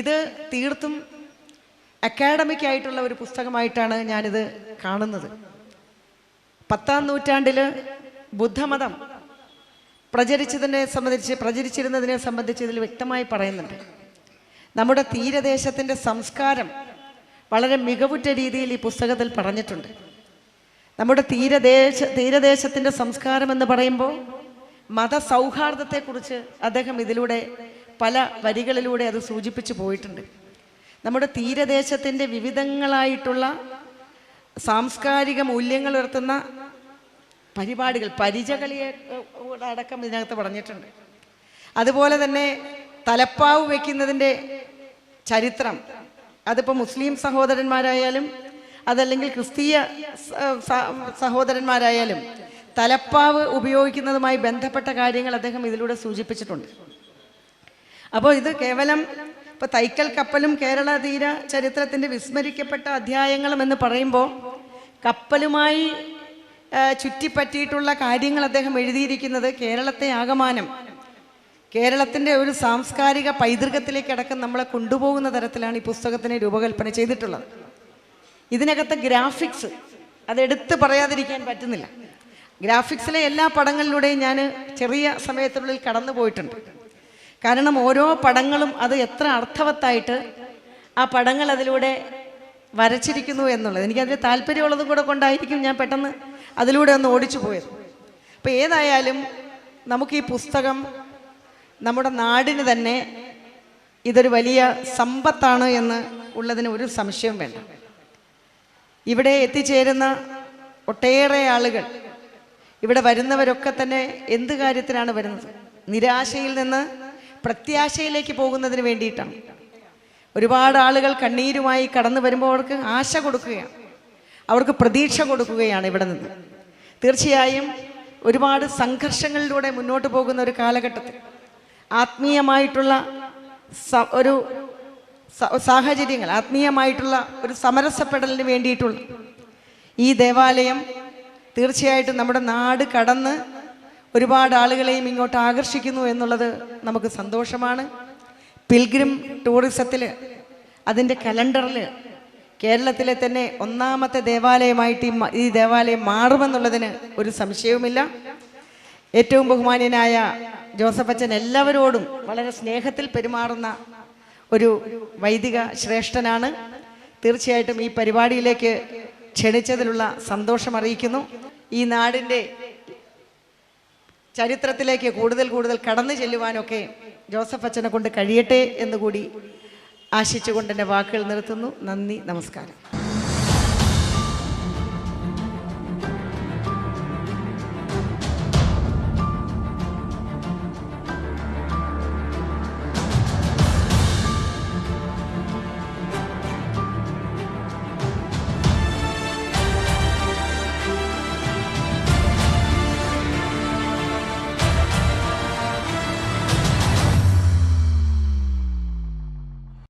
ഇത് തീർത്തും അക്കാഡമിക് ആയിട്ടുള്ള ഒരു പുസ്തകമായിട്ടാണ് ഞാനിത് കാണുന്നത്. പത്താം നൂറ്റാണ്ടിൽ ബുദ്ധമതം പ്രചരിച്ചതിനെ സംബന്ധിച്ച് പ്രചരിച്ചിരുന്നതിനെ സംബന്ധിച്ച് ഇതിൽ വ്യക്തമായി പറയുന്നുണ്ട്. നമ്മുടെ തീരദേശത്തിന്റെ സംസ്കാരം വളരെ മികവുറ്റ രീതിയിൽ ഈ പുസ്തകത്തിൽ പറഞ്ഞിട്ടുണ്ട്. നമ്മുടെ തീരദേശ തീരദേശത്തിന്റെ സംസ്കാരം എന്ന് പറയുമ്പോൾ മതസൗഹാർദ്ദത്തെക്കുറിച്ച് അദ്ദേഹം ഇതിലൂടെ പല വരികളിലൂടെ അത് സൂചിപ്പിച്ചു പോയിട്ടുണ്ട്. നമ്മുടെ തീരദേശത്തിന്റെ വിവിധങ്ങളായിട്ടുള്ള സാംസ്കാരിക മൂല്യങ്ങൾ ഉയർത്തുന്ന പരിപാടികൾ പരിചകളിയെ അടക്കം ഇതിനകത്ത് പറഞ്ഞിട്ടുണ്ട്. അതുപോലെ തന്നെ തലപ്പാവ് വയ്ക്കുന്നതിന്റെ ചരിത്രം. അതിപ്പോൾ മുസ്ലിം സഹോദരന്മാരായാലും അതല്ലെങ്കിൽ ക്രിസ്തീയ സഹോദരന്മാരായാലും തലപ്പാവ് ഉപയോഗിക്കുന്നതുമായി ബന്ധപ്പെട്ട കാര്യങ്ങൾ അദ്ദേഹം ഇതിലൂടെ സൂചിപ്പിച്ചിട്ടുണ്ട്. അപ്പോൾ ഇത് കേവലം ഇപ്പോൾ തൈക്കൽ കപ്പലും കേരള തീര ചരിത്രത്തിന്റെ വിസ്മരിക്കപ്പെട്ട അധ്യായങ്ങളും എന്ന് പറയുമ്പോൾ കപ്പലുമായി ചുറ്റിപ്പറ്റിയിട്ടുള്ള കാര്യങ്ങൾ അദ്ദേഹം എഴുതിയിരിക്കുന്നത് കേരളത്തെ ആകമാനം. കേരളത്തിന്റെ ഒരു സാംസ്കാരിക പൈതൃകത്തിലേക്ക് അടക്കം നമ്മളെ കൊണ്ടുപോകുന്ന തരത്തിലാണ് ഈ പുസ്തകത്തിനെ രൂപകൽപ്പന ചെയ്തിട്ടുള്ളത്. ഇതിനകത്ത് ഗ്രാഫിക്സ് അതെടുത്ത് പറയാതിരിക്കാൻ പറ്റുന്നില്ല. ഗ്രാഫിക്സിലെ എല്ലാ പടങ്ങളിലൂടെയും ഞാൻ ചെറിയ സമയത്തിനുള്ളിൽ കടന്നു പോയിട്ടുണ്ട് കാരണം ഓരോ പടങ്ങളും അത് എത്ര അർത്ഥവത്തായിട്ട് ആ പടങ്ങൾ അതിലൂടെ വരച്ചിരിക്കുന്നു എന്നുള്ളത്. എനിക്കതിൽ താല്പര്യമുള്ളതും കൂടെ കൊണ്ടായിരിക്കും ഞാൻ പെട്ടെന്ന് അതിലൂടെ ഒന്ന് ഓടിച്ചു പോയത്. അപ്പോൾ ഏതായാലും നമുക്ക് ഈ പുസ്തകം നമ്മുടെ നാടിന് തന്നെ ഇതൊരു വലിയ സമ്പത്താണ് എന്ന് ഉള്ളതിന് ഒരു സംശയവും വേണ്ട. ഇവിടെ എത്തിച്ചേരുന്ന ഒട്ടേറെ ആളുകൾ ഇവിടെ വരുന്നവരൊക്കെ തന്നെ എന്ത് കാര്യത്തിനാണ് വരുന്നത്? നിരാശയിൽ നിന്ന് പ്രത്യാശയിലേക്ക് പോകുന്നതിന് വേണ്ടിയിട്ടാണ്. ഒരുപാട് ആളുകൾ കണ്ണീരുമായി കടന്നു വരുമ്പോൾ അവർക്ക് ആശ കൊടുക്കുകയാണ്. അവർക്ക് പ്രതീക്ഷ കൊടുക്കുകയാണ് ഇവിടെ നിന്ന്. തീർച്ചയായും ഒരുപാട് സംഘർഷങ്ങളിലൂടെ മുന്നോട്ട് പോകുന്ന ഒരു കാലഘട്ടത്തിൽ ആത്മീയമായിട്ടുള്ള ഒരു സാഹചര്യങ്ങൾ ആത്മീയമായിട്ടുള്ള ഒരു സമരസപ്പെടലിന് വേണ്ടിയിട്ടുള്ള ഈ ദേവാലയം തീർച്ചയായിട്ടും നമ്മുടെ നാട് കടന്ന് ഒരുപാട് ആളുകളെയും ഇങ്ങോട്ട് ആകർഷിക്കുന്നു എന്നുള്ളത് നമുക്ക് സന്തോഷമാണ്. പിൽഗ്രിം ടൂറിസത്തിൽ അതിന്റെ കലണ്ടറിൽ കേരളത്തിലെ തന്നെ ഒന്നാമത്തെ ദേവാലയമായിട്ട് ഈ ദേവാലയം മാറുമെന്നുള്ളതിന് ഒരു സംശയവുമില്ല. ഏറ്റവും ബഹുമാന്യനായ ജോസഫ് അച്ഛൻ എല്ലാവരോടും വളരെ സ്നേഹത്തിൽ പെരുമാറുന്ന ഒരു വൈദിക ശ്രേഷ്ഠനാണ്. തീർച്ചയായിട്ടും ഈ പരിപാടിയിലേക്ക് ക്ഷണിച്ചതിലുള്ള സന്തോഷം അറിയിക്കുന്നു. ഈ നാടിന്റെ ചരിത്രത്തിലേക്ക് കൂടുതൽ കൂടുതൽ കടന്നു ചെല്ലുവാനൊക്കെ ജോസഫ് അച്ഛനെ കൊണ്ട് കഴിയട്ടെ എന്നുകൂടി ആശിച്ചുകൊണ്ട് എന്റെ വാക്കുകൾ നിർത്തുന്നു. നന്ദി നമസ്കാരം.